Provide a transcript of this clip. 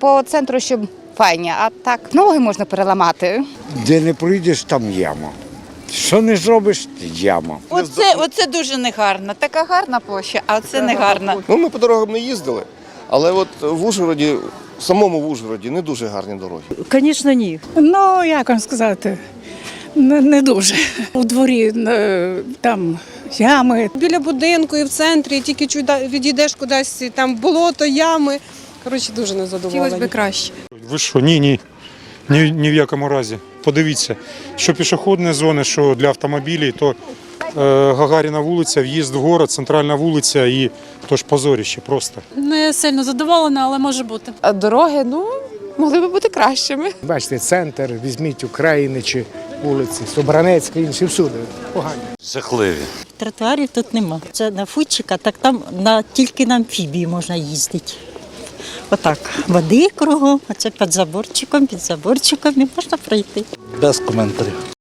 По центру, щоб файні, а так ноги можна переламати. Де не прийдеш, там яма. Що не зробиш, яма. Оце, оце дуже негарно. Така гарна площа, а це негарно. Ну, ми по дорогам не їздили, але от в Ужгороді, в самому в Ужгороді не дуже гарні дороги. Звісно, ні. Ну, як вам сказати, не, не дуже. У дворі е, там ями. Біля будинку і в центрі, тільки чуда- відійдеш кудись, там болото, ями. Коротше, дуже незадоволені. краще. Ви що? Ні, ні. Ні, ні в якому разі. Подивіться, що пішохідні зони, що для автомобілів, то е, Гагаріна вулиця, в'їзд в город, центральна вулиця і то ж позоріще просто. Не сильно задоволена, але може бути. А дороги, ну, могли би бути кращими. Бачите, центр, візьміть України чи вулиці, Собранецька, інші всюди. Погані. Жахливі. Тротуарів тут нема. Це на Фудчика, так там на, тільки на амфібії можна їздити. Отак. Води кругом, а це під заборчиком, під заборчиком і можна пройти. Без коментарів.